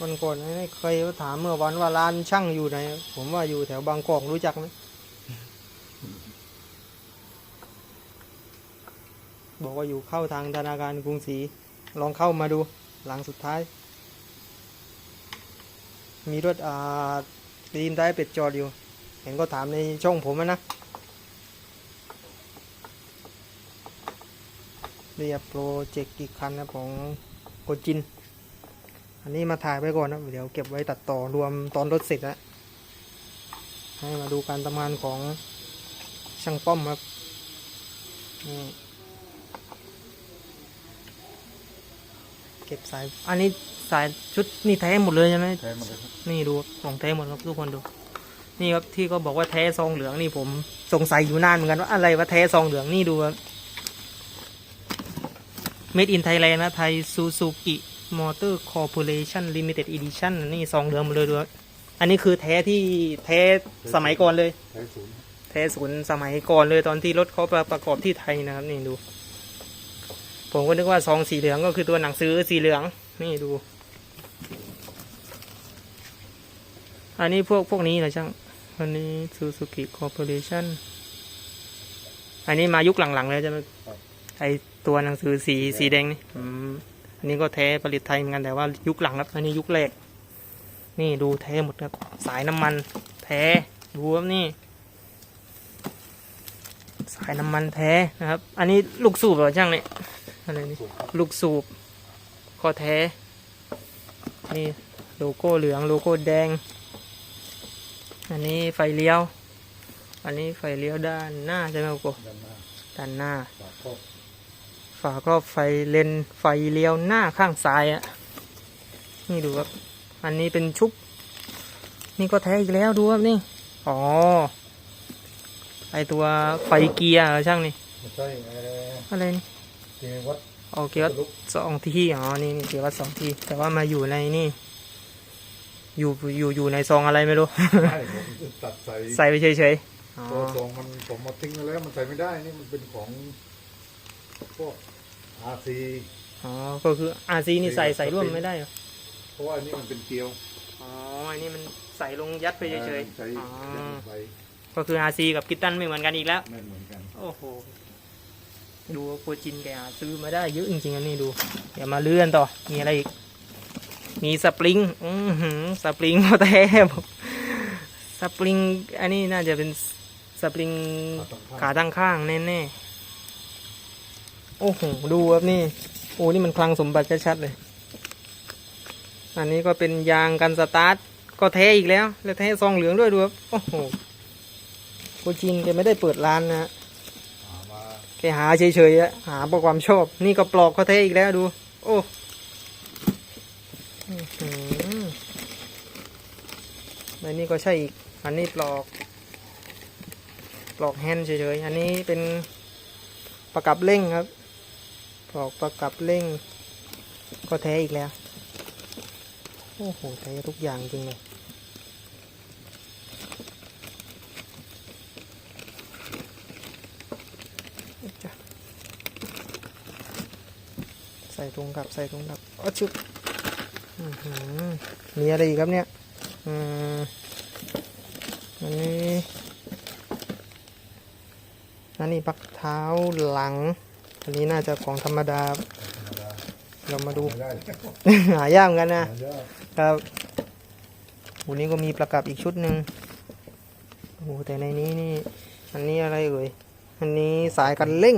วันก่อนนี่เคยถามเมื่อวันว่าร้านช่างอยู่ไหน ผมว่าอยู่แถวบางกอกรู้จักไหมบอกว่าอยู่เข้าทางธนาคารกรุงศรีลองเข้ามาดูหลังสุดท้าย มีรถอ่าตีนได้เป็ดจอดอยู่ เห็นก็ถามในช่องผมนะเรียบโปรเจกต์อีกคันนะของโกจิน อันนี้มาถ่ายไว้ก่อนนะ เดี๋ยวเก็บไว้ตัดต่อรวมตอนรถเสร็จแล้ว ให้มาดูการทำงานของช่างป้อมครับ นี่เก็บสาย อันนี้สายชุดนี่แท้หมดเลยใช่ไหมใช้หมดเลยครับนี่ดูครับของแท้หมดครับทุกคนดู นี่ครับที่เขาบอกว่าแท้ซองเหลืองนี่ผมสงสัยอยู่นานเหมือนกันว่าอะไรว่าแท้ซองเหลืองนี่ดูครับ Made in Thailand นะไทย Suzuki Motor Corporation Limited Edition นี่ซองเหลืองหมดเลยดูครับอันนี้คือแท้ที่แท้สมัยก่อนเลย ใช้ศูนย์แท้ศูนย์สมัยก่อนเลยตอนที่รถเขาประกอบที่ไทยนะครับนี่ดู ผมก็นึกว่าซองสีเหลืองก็คือตัวหนังสือสีเหลือง นี่ดู อันนี้พวกพวกนี้เหรอช่างอันนี้ Suzuki Corporation อันนี้มายุคหลังๆเลยใช่ไหมไอตัวหนังสือสีสีแดงนี่อืมอั นนี้ก็แท้ผลิตไทยเหมือนกันแต่ว่ายุคหลังครับอันนี้ยุคแรก นี่ดูแท้หมดครับสายน้ำมัน แท้ดูครับนี่ สายน้ำมันแท้นะครับ อันนี้ลูกสูบเหรอช่างเนี่ยอะไรนี่ลูกสูบก็แท้ นี่โลโก้เหลืองโลโก้แดง อันนี้ไฟเลี้ยว อันนี้ไฟเลี้ยวด้านหน้าใช่ไหมโกด้านหน้าด้านหน้า ฝาครอบฝาครอบไฟเลนไฟเลี้ยวหน้าข้างซ้ายอะนี่ดูครับ อันนี้เป็นชุบ นี่ก็แท้อีกแล้วดูครับนี่ อ๋อ ไอตัวไฟเกียร์เหรอช่างนี่ไม่ใช่เอ่ออะไรนี่เกวัดโอเควัดลุกสองที่อ๋อนี่นี่เกียร์วัดสองที่ แต่ว่ามาอยู่ในนี่ อยู่อยู่อยู่ในซองอะไรไม่รู้ใช่ผมตัดใส่ใส่ไปเฉยๆอ๋อตัวซองมันผมมาทิ้งไปแล้วมันใส่ไม่ได้ นี่มันเป็นของพวก อาซีอ๋อ ก็คืออาซีนี่ใส่ใส่ร่วมไม่ได้เหรอเพราะว่าอันนี้มันเป็นเกลียวอ๋อ อันนี้มันใส่ลงยัดไปเฉยใช้ๆอ๋อใบก็คืออาซีกับกิตตันไม่เหมือนกันอีกแล้ว ไม่เหมือนกันโอ้โห ดูว่าโคจินแกหาซื้อมาได้เยอะจริงๆอันนี้ดู เดี๋ยวมาเลื่อนต่อ มีอะไรอีก มีสปริง อือหือ สปริงเขาแท้บอกสปริง อันนี้น่าจะเป็นสปริงขาตั้งข้างขาตั้งข้างแน่ๆ โอ้โหดูครับนี่โอ้นี่มันคลังสมบัติชัดๆเลย อันนี้ก็เป็นยางกันสตาร์ทก็แท้อีกแล้ว แล้วแท้ซองเหลืองด้วยดูครับโอ้โหโคจินแกไม่ได้เปิดร้านนะแกหาเฉยๆอะหาเพราะความชอบ นี่ก็ปลอกเขาเทอีกแล้วดู โอ้อื้อหือแล้วนี่ก็ใช่อีก อันนี้ปลอก ปลอกแฮนด์เฉยๆ อันนี้เป็นประกับเร่งครับ ปลอกประกับเร่ง ก็แท้อีกแล้ว โอ้โหแท้ทุกอย่างจริงเลยใส่ถุงครับใส่ถุงครับอ้อชุบมีอะไรอีกครับเนี่ย อืมอันนี้อันนี้ปักเท้าหลัง อันนี้น่าจะของธรรมดาครับธรรมดาเรามาดูไม่ได้หายากเหมือนกันนะหายากครับวันนี้ก็มีประกับอีกชุดหนึ่งโอ้โหแต่ในนี้นี่ อันนี้อะไรเอ่ย อันนี้สายกันเร่ง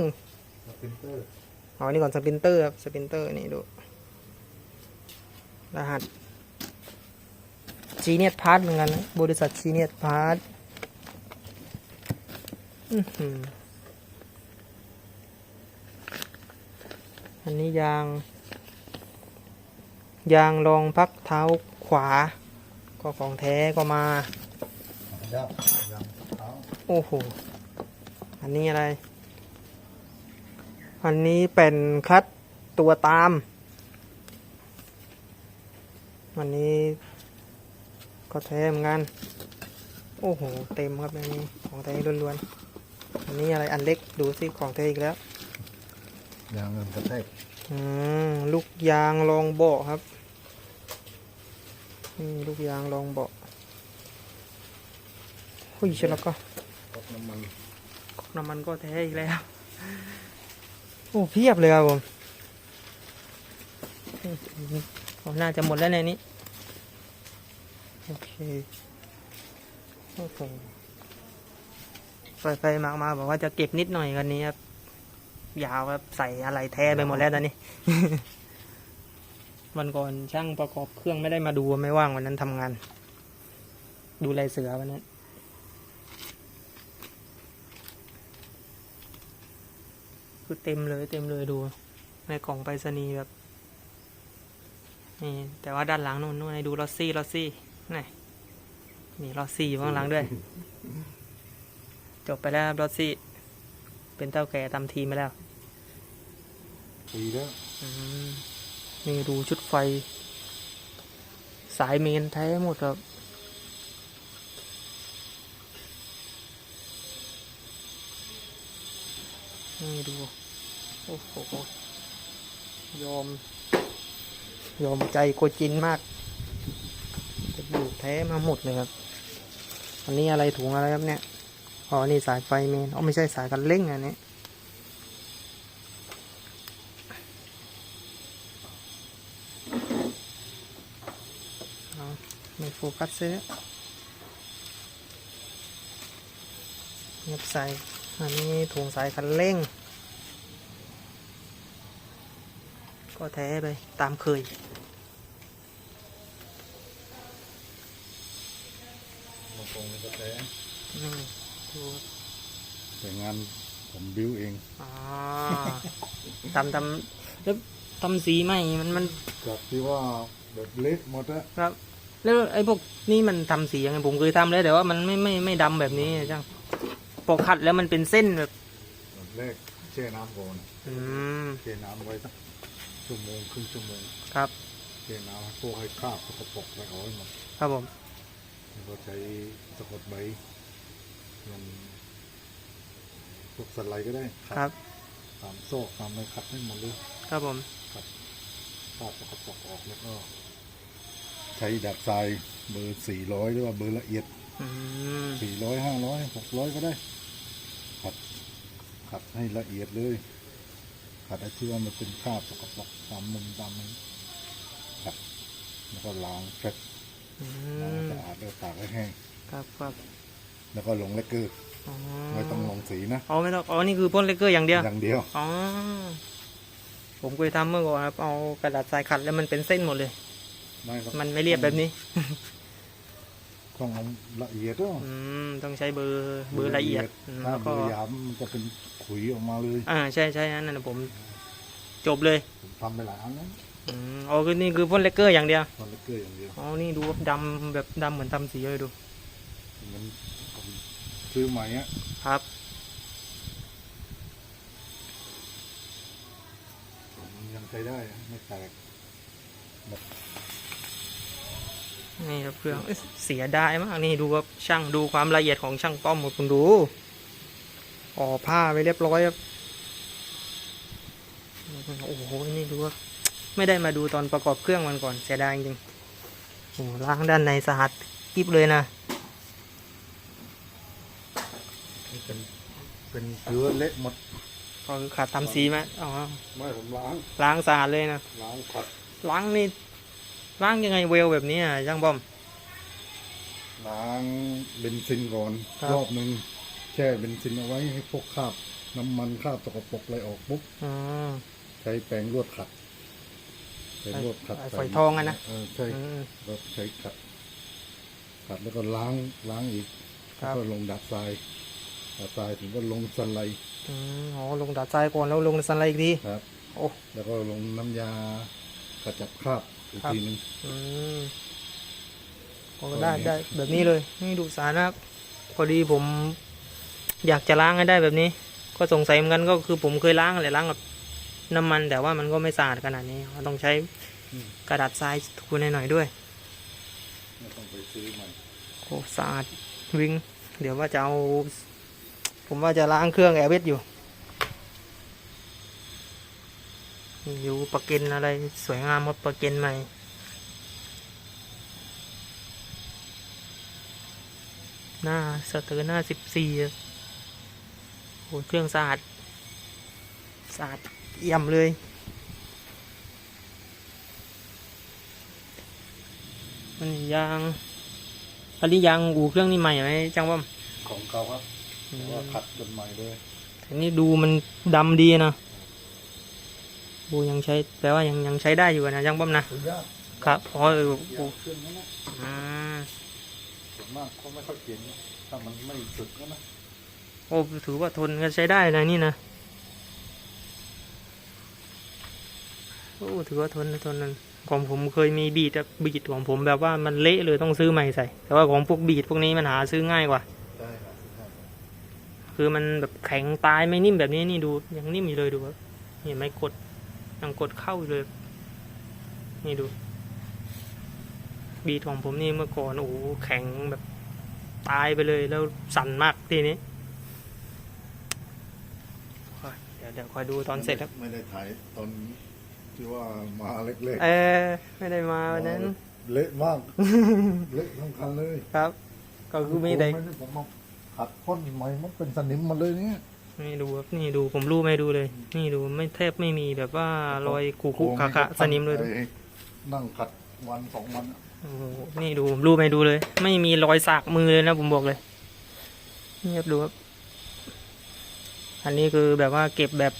สปรินเตอร์อ๋อนี่ก่อนสปรินเตอร์ครับสปรินเตอร์นี่ดู รหัสจีเนียพาร์ทเหมือนกันนะบริษัทจีเนียพาร์ท อันนี้ยาง ยางรองพักเท้าขวา ก็ของแท้ก็มา โอ้โห อันนี้อะไร อันนี้เป็นคลัตตัวตาม อันนี้ก็แท้เหมือนกัน โอ้โห เต็มครับอันนี้ของแท้ล้วนๆ อันนี้อะไรอันเล็กดูสิของแท้อีกแล้ว ยางเงินกระแทกอืมลูกยางรองเบาะครับนี่ลูกยางรองเบาะหุ้ยเชยวแล้วก็ก๊อกน้ำมันน้ำมันก็แท้อีกแล้วโอ้เพียบเลยครับผมอืมอ๋อน่าจะหมดแล้วในนี้โอเคโอ้โหไปไปมามาบอกว่าจะเก็บนิดหน่อยกันนี้ครับ ยาวครับใส่อะไรแท้ไปหมดแล้วตอนนี้ วันก่อนช่างประกอบเครื่องไม่ได้มาดูไม่ว่างวันนั้นทำงาน ดูลายเสือวันนั้นคือเต็มเลย เต็มเลยดู ในกล่องไปรษณีย์แบบนี่แต่ว่าด้านหลังนู่นนู่นให้ดูลอสซี่ลอสซี่นี่นี่ลอสซี่อยู่ข้างหลังด้วย จบไปแล้วครับลอสซี่ เป็นเต้าแก่ตามทีมไปแล้ว ปีแล้วนี่ดูชุดไฟ สายเมนแท้หมดครับ นี่ดู โอ้โห ยอม ยอมใจโกจินมากกระดูกแท้มาหมดเลยครับ อันนี้อะไรถุงอะไรครับเนี่ย อ๋อ นี่สายไฟเมน อ๋อ ไม่ใช่สายกันเร่งอันนี้ เอา ไม่โฟกัสเลยเนี่ยเงียบใส่อันนี้ถุงสายคันเร่ง ก็แท้ไปตามเคยมาตรงนี้ก็แท้นี่ดูแต่งานผมบิ้วเองอ๋อทำทำแล้วทำสีใหม่มันมันจากที่ว่าแบบเละหมดอะครับ แล้วไอ้พวกนี่มันทำสียังไงผมเคยทำแล้วแต่ว่ามันไม่ไม่ไม่ดำแบบนี้จังพอขัดแล้วมันเป็นเส้นแบบแบบแรกแช่น้ำก่อนอืมแช่น้ำไว้สักชั่วโมงครึ่งชั่วโมงครับแช่น้ำให้พวกให้คราบสกปรกไปเอาให้หมดครับผมแล้วก็ใช้สะกดใบมันพวกสไลด์ก็ได้ครับตามโซกตามอะไรขัดให้หมดเลยครับผมคราบสกปรกออกแล้วก็ ใช้ดัดทรายเบอร์สี่ร้อยหรือว่าเบอร์ละเอียดอืมสี่ร้อยห้าร้อยหกร้อยก็ได้ ขัดขัดให้ละเอียดเลย ขัดไอ้ที่ว่ามันเป็นคราบสกปรกตามมุมตามนี้ขัดแล้วก็ล้างเช็ดอืล้างให้มสะอาดแล้วตากให้แห้งครับครับแล้วก็ลงเลกเกอร์อ๋อไม่ต้องลงสีนะอ๋อไม่ต้องอ๋อนี่คือพ่นเลกเกอร์อย่างเดียวอย่างเดียวอ๋อผมเคยทำเมื่อก่อนครับเอากระดาษทรายขัดแล้วมันเป็นเส้นหมดเลย ไม่ครับมันไม่เรียบแบบนี้ ต้องเอาละเอียดด้วยอืมต้องใช้เบอร์เบอร์ละเอียดอืมถ้าแล้วเบก็อร์หยาบมันจะเป็นขุยออกมาเลยอ่าใช่ใช่นั่นนะผม จบเลยผมทำไปหลายอันแล้วอืมอ๋อคือนี่คือพ่นเลกเกอร์อย่างเดียวตอนเลกเกอร์อย่างเดียวอ๋อนี่ดูดำแบบดำเหมือนทำสีเลยดู มันผมซื้อใหม่อะครับมันยังใช้ได้อะไม่แตกนี่ครับ เครื่องเอ้ยเสียดายมากนี่ดูครับช่างดูความละเอียดของช่างป้อมหมดคุณดูอ๋อผ้าไปเรียบร้อยครับโอ้โหนี่ดูครับไม่ได้มาดูตอนประกอบเครื่องมันก่อนเสียดายจริงๆโอ้ล้างด้านในสะอาดกิบเลยนะนี่เป็นเป็นเกลือเละหมดก็คือขาดทำสีไหมอ๋อไม่ผมล้างล้างสะอาดเลยนะล้างขัดล้างนี่ ล้างยังไงเวลแบบนี้อะช่างป้อม ล้างเบนซินก่อนครับ รอบหนึ่งแช่เบนซินเอาไว้ให้พวกคราบน้ำมันคราบสกปรกอะไรออกปุ๊บอ๋อ ใช้แปรงลวดขัดแปรงลวดขัดไอ้ใส่ฝอยทองอะนะเออใช่อืม แล้วใช้ขัด ขัดแล้วก็ล้างล้างอีกครัแล้วบ ก็ลงดัดทรายดัดทรายถึงก็ลงสไลด์อืมอ๋อลงดาดทรายก่อนแล้วลงสไลด์อีกทีครับ โอ้ แล้วก็ลงน้ำยาขจัดคราบ อีกครับทีหนึงอืมก็ก็ได้อย่างนี้ได้แบบนี้เลยนี่ดูสารนะครับพอดีผม อยากจะล้างให้ได้แบบนี้ ก็สงสัยเหมือนกันก็คือผมเคยล้างอะไรล้างกับน้ำมัน แต่ว่ามันก็ไม่สะอาดขนาดนี้เราต้องใช้กระดาษทรายถูหน่อยๆด้วยไม่ต้องไปซื้อใหม่โอ้สะอาดวิ่งเดี๋ยวว่าจะเอา ผมว่าจะล้างเครื่องแอร์เวสอยู่นี่อ ยู่ประเก็นอะไรสวยงามหมดประเก็นใหม่ หน้าสเตอร์หน้าสิบสี่โอ้เครื่องสะอาดสะอาดเอี่ยมเลยมันยางอันนี้ยางอูเครื่องนี่ใหม่ไหมจังว่าของเก่าครับแต่ว่าขัดจนใหม่เลยแต่นี่ดูมันดำดีนะ บูยังใช้แปลว่ายังยังใช้ได้อยู่นะจังบ้มนะถึงยากครับอ๋อเอออโอ้ย่างเครื่องนั้นนะอ่าส่วนมากเขาไม่ค่อยเขียนนะถ้ามันไม่สุดก็นะโอ้ถือว่าทนก็ใช้ได้นะนี่นะโอ้ถือว่าทนนะทนนั้นของผมเคยมีบีดอะบีดของผมแบบว่ามันเละเลยต้องซื้อใหม่ใส่ แต่ว่าของพวกบีดพวกนี้มันหาซื้อง่ายกว่าได้ครับได้คือมันแบบแข็งตายไม่นิ่มแบบนี้นี่ดูยังนิ่มอยู่เลยดูครับนี่ไม่กด ยังกดเข้าอยู่เลย นี่ดู บีทของผมนี่เมื่อก่อนโอ้โหแข็งแบบตายไปเลยแล้วสั่นมากทีนี้เดี๋ยวเดี๋ยวคอยดูตอนเสร็จครับ ไม่ได้ถ่ายตอนที่ว่ามาเล็กเออ ไม่ได้มาๆวันนั้น เละมาก เละทั้งคันเลย ครับ ก็คือมีแต่โอ้ยผมมาขัดพ่นใหม่มันเป็นสนิมมาเลยเนี่ย นี่ดูครับนี่ดูผมรู้ไม่ดูเลย นี่ดูไม่แทบไม่มีแบบว่ารอยกุกุขะขะสนิมเลยดูไอ้นั่งขัดวันสองวันอะโอ้โหนี่ดูผมรูปให้ดูเลย ไม่มีรอยสากมือเลยนะผมบอกเลยเงียบดูครับ อันนี้คือแบบว่าเก็บแบบ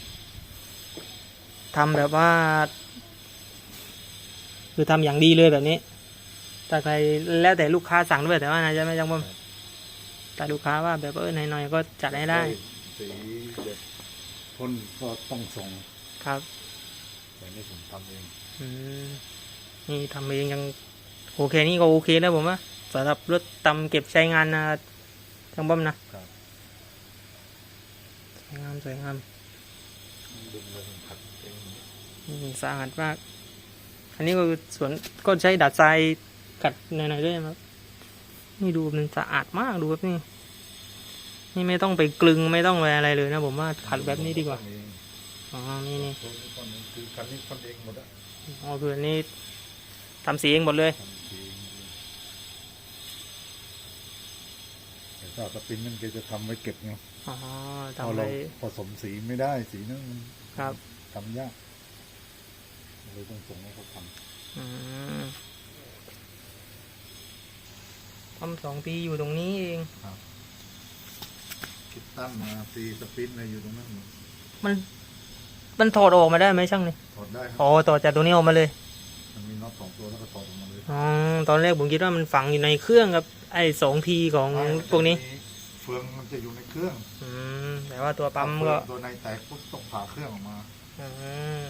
ทำแบบว่า คือทำอย่างดีเลยแบบนี้ถ้าใครแล้วแต่ลูกค้าสั่งด้วยแต่ว่านะจะไม่จังผมแต่ลูกค้าว่าแบบเออหน่อยๆก็จัดให้ได้ สีเด็ดพ่นก็ต้องส่งครับแต่นี่ผมทำเองอืมนี่ทำเองยังโอเคนี่ก็โอเคแล้วผมว่าสำหรับรถตำเก็บใช้งานนะจังบ้มนะครับสวยงามสวยงามดึงเลยผมขัดเองนี่สะอาดมาก อันนี้ก็คือสวนก็ใช้ดัดทรายกัดหน่อยๆด้วยนะครับ นี่ดูมันสะอาดมากดูครับนี่ นี่ไม่ต้องไปกลึงไม่ต้องไปอะไรเลยนะผมว่าขัดแบบนี้ดีกว่าเองอ๋อนี่นี่พ่นพ่นคือคันนี้พ่นเองหมดอะอ๋อคืออันนี้ทำสีเองหมดเลยทำเองแต่ถ้าสปรินนั่นแกจะทำไว้เก็บไงอ๋อพอทำไปเราผสมสีไม่ได้สีนั้นมันครับทำยากเลยต้องส่งให้เขาทอืมทำสองปีอยู่ตรงนี้เองำ คิดตั้งมาตีสปรินอะไรอยู่ตรงนั้นหมดมัน มันถอดออกมาได้ไหมช่างนี่ถอดได้คอ๋รับอต่อจากตรงนี้ออกมาเลย มันมีน็อตสองตัวแล้วก็ถอดออกมาเลยอ๋อ ตอนแรกผมคิดว่ามันฝังอยู่ในเครื่องครับ ไอ้สองพีของพวกนี้ เฟืองมันจะอยู่ในเครื่องอืม แต่ว่าตัวปั๊มเฟืก็องตัวในแตกปุ๊บต้องผ่าเครื่องออกมา อืม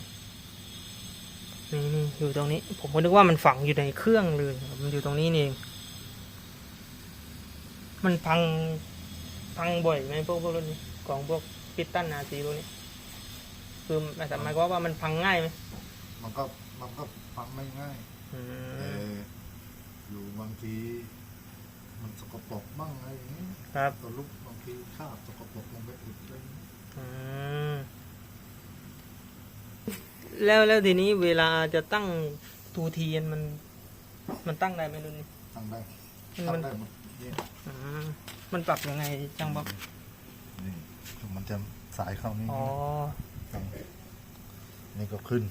นี่นี่อยู่ตรงนี้ ผมก็นึกว่ามันฝังอยู่ในเครื่องเลยมันอยู่ตรงนี้นี่เองมันพัง พังบ่อยไหมพวกพวกรถนี้ของพวกปิตตันนาซีพวกนี้คือหมายถึงหมายความว่ามันพังง่ายไหมมันก็มันก็ฟังไม่ง่ายอืแต่มอยู่บางที มันสกปรกบ้างอะไรอย่างนี้ครับตัวลูกบางทีคราบสกปรกลงไปอุดอะไรอย่างนี้อืมแล้วแล้วทีนี้เวลาจะตั้งทูเทียนมัน มันตั้งได้ไหมรุ่นนี้ ตั้งได้มันตั้งได้หมดนี่ อืมมันปรับยังไงจังบอกนี่มันจะสายเข้านี่อ๋อนี่ก็ขึ้น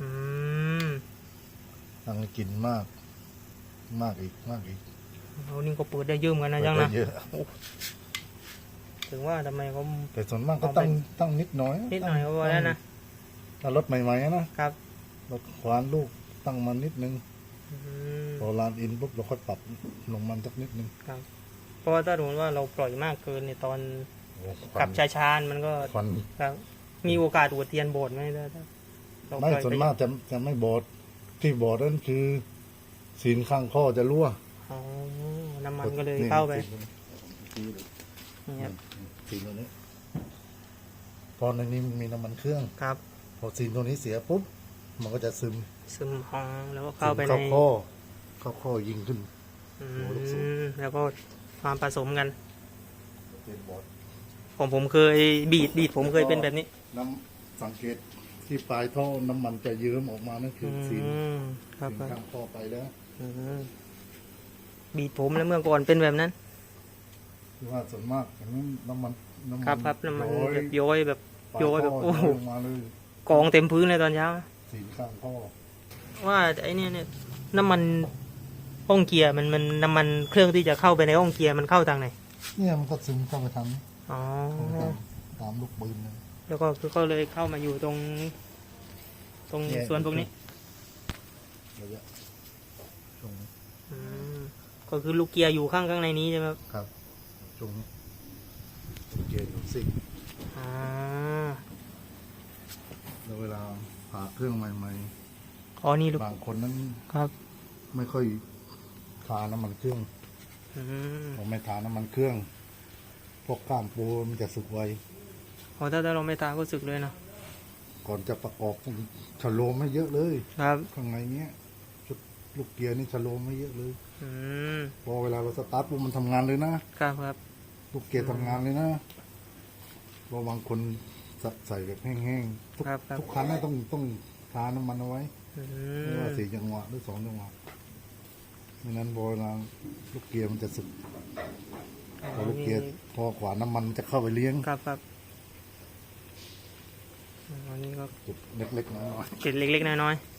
อืมตั้งให้กินมาก มากอีกมากอีกโอ้นี่ก็เปิดได้เยอะเหมือนกันนะจังนะเยอะถึงว่าทำไมเขาแต่ส่วนมากก็ตั้งตั้งนิดหน่อยนิดหน่อยก็พอแล้วนะถ้ารถใหม่ๆนะครับรถขวานลูกตั้งมานิดนึงอืม พอลานอินปุ๊บเราค่อยปรับลงมันสักนิดนึงเพราะว่าถ้าสมมติว่าเราปล่อยมากเกินในตอนโอ้ควัขับนช้าๆมันก็ควันครับ มีโอกาสหัวเทียนโบดไหมถ้าถ้าเราไม่ปล่อยส่วนไปมากจะจะไม่บอดที่บอดนั่นคือสีนข้างข้อจะรั่วอ๋อน้ำมันก็เลยเข้าไปสีนนี่ครับสีนตัวนี้พอในนี้มันมีน้ำมันเครื่องครับ พอสีนตัวนี้เสียปุ๊บ มันก็จะซึมซึมหองแล้วก็เข้าไปซึในมเข้าข้อเข้าข้อยิงขึ้น อืโอ้ลูกสูบมแล้วก็ความผสมกัน เป็นบอดผมผมเคยบีดบีดผมเคยเป็นแบบนี้น้ำสังเกตที่ปลายท่อน้ำมันจะเยิ้มออกมานั่นคืออืสีนมครับสีนครับ ข้างข้อไปแล้วอืมบีดผมแล้วเมื่อก่อนเป็นแบบนั้น คือว่าส่วนมากอย่างนี้น้ำมันน้ำมันครับครับน้ำมันย้อยแบบย้อยแบบปลาโยยแบบท่โอ้โหลงมาเลยกองเต็มพื้นเลยตอนเช้า สีข้างท่อว่าไอ้เนี่ยเนี่ยน้ำมันห้องเกียร์มันมันน้ำมันเครื่องที่จะเข้าไปในห้องเกียร์มันเข้าทางไหนเนี่ยมันก็ซึมเข้าไปทางนี้อ๋อตามตามลูกปืนเลยแล้วก็คือก็เลยเข้ามาอยู่ตรง ตรงเนี่ยส่วนพวกนี้ระยะตรงนี้อืมก็คือลูกเกียร์อยู่ข้างข้างในนี้ใช่ไหมครับครับตรงนี้ตรงเกียร์อยู่ซิ่งอ๋อแล้วเวลา ผ่าเครื่องใหม่อ๋อนี่ลูกๆบางคนนั้นครับไม่ค่อยทาน้ำมันเครื่องอืมผมไม่ทาน้ำมันเครื่อง พวกกล้ามปูมันจะสึกไวอ๋อถ้าถ้าเราไม่ตามก็สึกเลยเนาะก่อนจะประกอบต้องฉโลมให้เยอะเลย ครับข้างในเนี้ยชุดลูกเกียร์นี่ฉโลมให้เยอะเลยอืมพอเวลาเราสตาร์ทปุ๊บมันทำงานเลยนะครับครับลูกเกียร์ทำงานเลยนะเพราะบางคน ใส่ใส่แบบแห้งๆทุกครับครับ ทุกคันน่ะต้องต้องทาน้ำมันเอาไว้อืไม่มว่าสี่จังหวะหรือสองจังหวะไม่นั้นพอเวลาลูกเกียร์มันจะสึกพอลูกเกียร์พอกว่าน้ำมันมันจะเข้าไปเลี้ยงครับครับอันนี้ก็จุดเล็กๆน้อยเกร็ดเล็กๆน้อยๆ